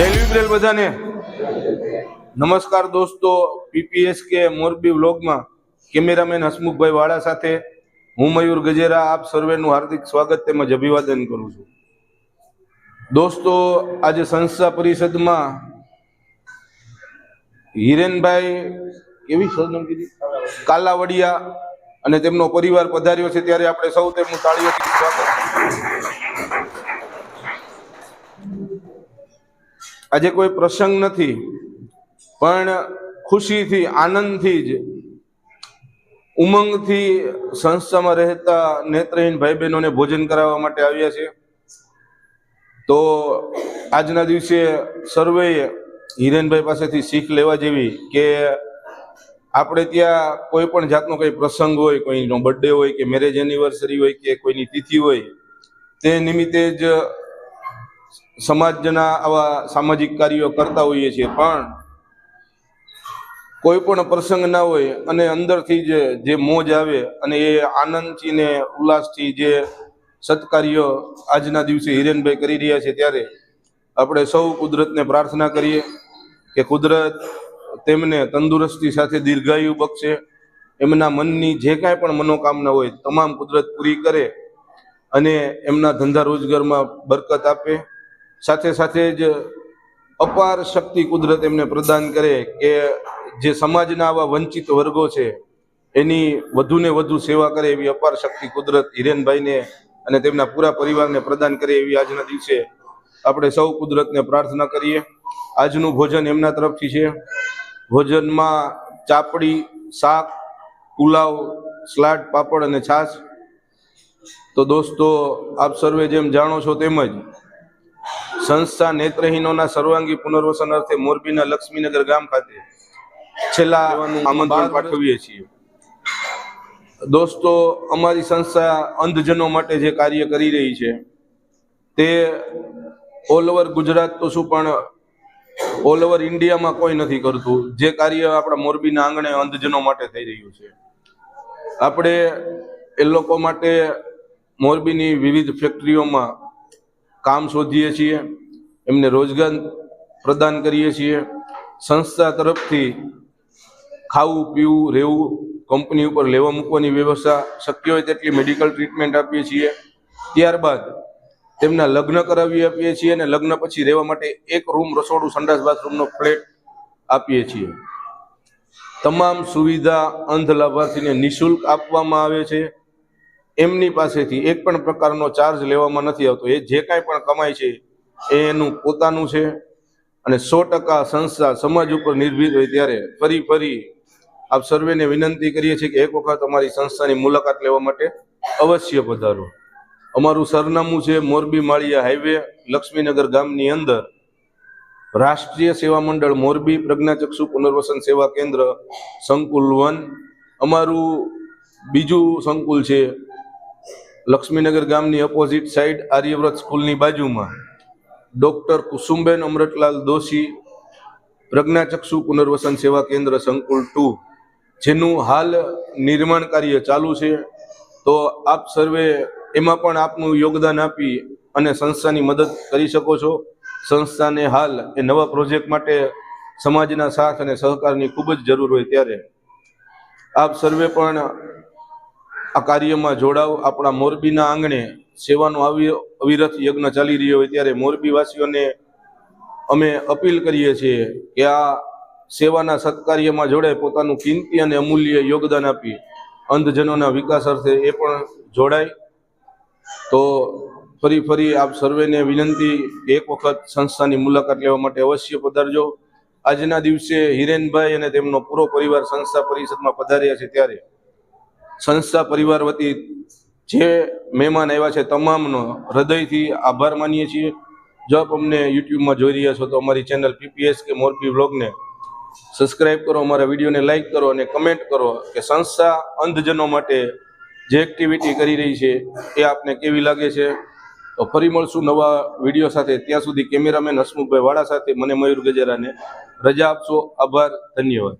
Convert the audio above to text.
જય બધાને. નમસ્કાર દોસ્તો પીપીએસ કે મોરબી વ્લોગમાં કેમેરામેન હસમુખભાઈ વાળા સાથે હું મયુર ગજેરા, આપ સર્વેનું હાર્દિક સ્વાગત તેમજ અભિવાદન કરું છું. દોસ્તો, આજે સંસ્થા પરિષદમાં હિરેનભાઈ કેવી સરનામ કીધી? કાલાવડિયા અને તેમનો પરિવાર પધાર્યો છે. ત્યારે આપણે સૌ તેમનું તાળીઓથી સ્વાગત. આજે કોઈ પ્રસંગ નથી, પણ ખુશીથી, આનંદથી જ, ઉમંગથી સંસ્થામાં રહેતા નેત્રહીન ભાઈ બહેનોને ભોજન કરાવવા માટે આવ્યા છે તો આજના દિવસે સર્વેએ હિરેનભાઈ પાસેથી શીખ લેવા જેવી કે આપણે ત્યાં કોઈ પણ જાતનો કોઈ પ્રસંગ હોય, કોઈનો બર્થડે હોય કે મેરેજ એનિવર્સરી હોય કે કોઈની તિથિ હોય, તે નિમિત્તે જ સમાજના આવા સામાજિક કાર્યો કરતા હોઈએ છીએ, પણ કોઈ પણ પ્રસંગ ના હોય અને અંદરથી જે જે મોજ આવે અને એ આનંદથી ને ઉલ્લાસથી જે સત્કાર્યો આજના દિવસે હિરેનભાઈ કરી રહ્યા છે ત્યારે આપણે સૌ કુદરતને પ્રાર્થના કરીએ કે કુદરત તેમને તંદુરસ્તી સાથે દીર્ઘાયુ બક્ષે. એમના મનની જે કાંઈ પણ મનોકામના હોય, તમામ કુદરત પૂરી કરે અને એમના ધંધા રોજગારમાં બરકત આપે. સાથે સાથે જ અપાર શક્તિ કુદરત એમને પ્રદાન કરે કે જે સમાજના આવા વંચિત વર્ગો છે, એની વધુને વધુ સેવા કરે એવી અપાર શક્તિ કુદરત હિરેનભાઈને અને તેમના પૂરા પરિવારને પ્રદાન કરે એવી આજના દિવસે આપણે સૌ કુદરતને પ્રાર્થના કરીએ. આજનું ભોજન એમના તરફથી છે. ભોજનમાં ચાપડી, શાક, પુલાવ, સ્લાડ, પાપડ અને છાશ. તો દોસ્તો, આપ સર્વે જેમ જાણો છો તેમજ સંસ્થા નેત્રહીનોના સર્વાંગી પુનર્વસન અર્થે મોરબીના લક્ષ્મીનગર ગામ ખાતે છેલ્લા આમંત્રણ પાઠવીએ છીએ. દોસ્તો અમારી સંસ્થા અંધજનો માટે જે કાર્ય કરી રહી છે તે ઓલ ઓવર ગુજરાત તો શું પણ ઓલ ઓવર ઇન્ડિયામાં કોઈ નથી કરતું. જે કાર્ય આપણા મોરબીના આંગણે અંધજનો માટે થઈ રહ્યું છે. આપણે એ લોકો માટે મોરબીની વિવિધ ફેક્ટરીઓમાં કામ શોધીએ છીએ, એમને રોજગાર પ્રદાન કરીએ છીએ. સંસ્થા તરફથી ખાવું, પીવું, રહેવું, કંપની ઉપર લેવા મૂકવાની વ્યવસ્થા શક્ય હોય તેટલી મેડિકલ ટ્રીટમેન્ટ આપીએ છીએ. ત્યારબાદ તેમના લગ્ન કરાવી આપીએ છીએ અને લગ્ન પછી રહેવા માટે એક રૂમ રસોડું, સંડાસ બાથરૂમનો ફ્લેટ આપીએ છીએ. તમામ સુવિધા અંધ લાભાર્થીને નિઃશુલ્ક આપવામાં આવે છે. એમની પાસેથી એક પણ પ્રકારનો ચાર્જ લેવામાં નથી આવતો. એ જે કાંઈ પણ કમાય છે, એ એનું પોતાનું છે અને સો ટકા સંસ્થા સમાજ ઉપર નિર્ભીત હોય ત્યારે ફરી ફરી આપ સર્વેને વિનંતી કરીએ છીએ કે એક વખત અમારી સંસ્થાની મુલાકાત લેવા માટે અવશ્ય પધારો. અમારું સરનામું છે મોરબી માળિયા હાઈવે, લક્ષ્મીનગર ગામની અંદર. રાષ્ટ્રીય સેવા મંડળ મોરબી પ્રજ્ઞાચક્ષુ પુનર્વસન સેવા કેન્દ્ર સંકુલ વન. અમારું બીજું સંકુલ છે લક્ષ્મીનગર ગામની ઓપોઝિટ સાઈડ આર્યવ્રત સ્કૂલની બાજુમાં ડૉક્ટર કુસુમબેન અમૃતલાલ દોશી પ્રજ્ઞાચક્ષુ પુનર્વસન સેવા કેન્દ્ર સંકુલ ટુ જેનું હાલ નિર્માણ કાર્ય ચાલુ છે. તો આપ સર્વે એમાં પણ આપનું યોગદાન આપી અને સંસ્થાની મદદ કરી શકો છો. સંસ્થાને હાલ એ નવા પ્રોજેક્ટ માટે સમાજના સાથ અને સહકારની ખૂબ જ જરૂર હોય ત્યારે આપ સર્વે પણ આ કાર્યમાં જોડાવ આપણા મોરબીના આંગણે સેવાનો આવી અવિરત યજ્ઞ ચાલી રહ્યો હોય ત્યારે મોરબીવાસીઓને અમે અપીલ કરીએ છીએ કે આ સેવાના સત્કાર્યમાં જોડે પોતાનું કિંમતી અને અમૂલ્ય યોગદાન આપી, અંધજનોના વિકાસ અર્થે એ પણ જોડાય. તો ફરી ફરી આપ સર્વેને વિનંતી એક વખત સંસ્થાની મુલાકાત લેવા માટે અવશ્ય પધારજો. આજના દિવસે હિરેનભાઈ અને તેમનો પૂરો પરિવાર સંસ્થા પરિષદમાં પધાર્યા છે ત્યારે સંસ્થા પરિવાર વતી જે મહેમાન આવ્યા છે તમામનો હૃદયથી આભાર માનીએ છીએ. જો આપ અમને યુટ્યુબમાં જોઈ રહ્યા છો તો અમારી ચેનલ પીપીએસ કે મોરબી વ્લોગને સબસ્ક્રાઇબ કરો, અમારા વિડીયોને લાઈક કરો અને કમેન્ટ કરો કે સંસ્થા અંધજનો માટે જે એક્ટિવિટી કરી રહી છે એ આપને કેવી લાગે છે? તો ફરી મળશું નવા વીડિયો સાથે. ત્યાં સુધી કેમેરામેન હસમુખભાઈ વાળા સાથે, મને મયુર ગજેરાને રજા આપશો. આભાર, ધન્યવાદ.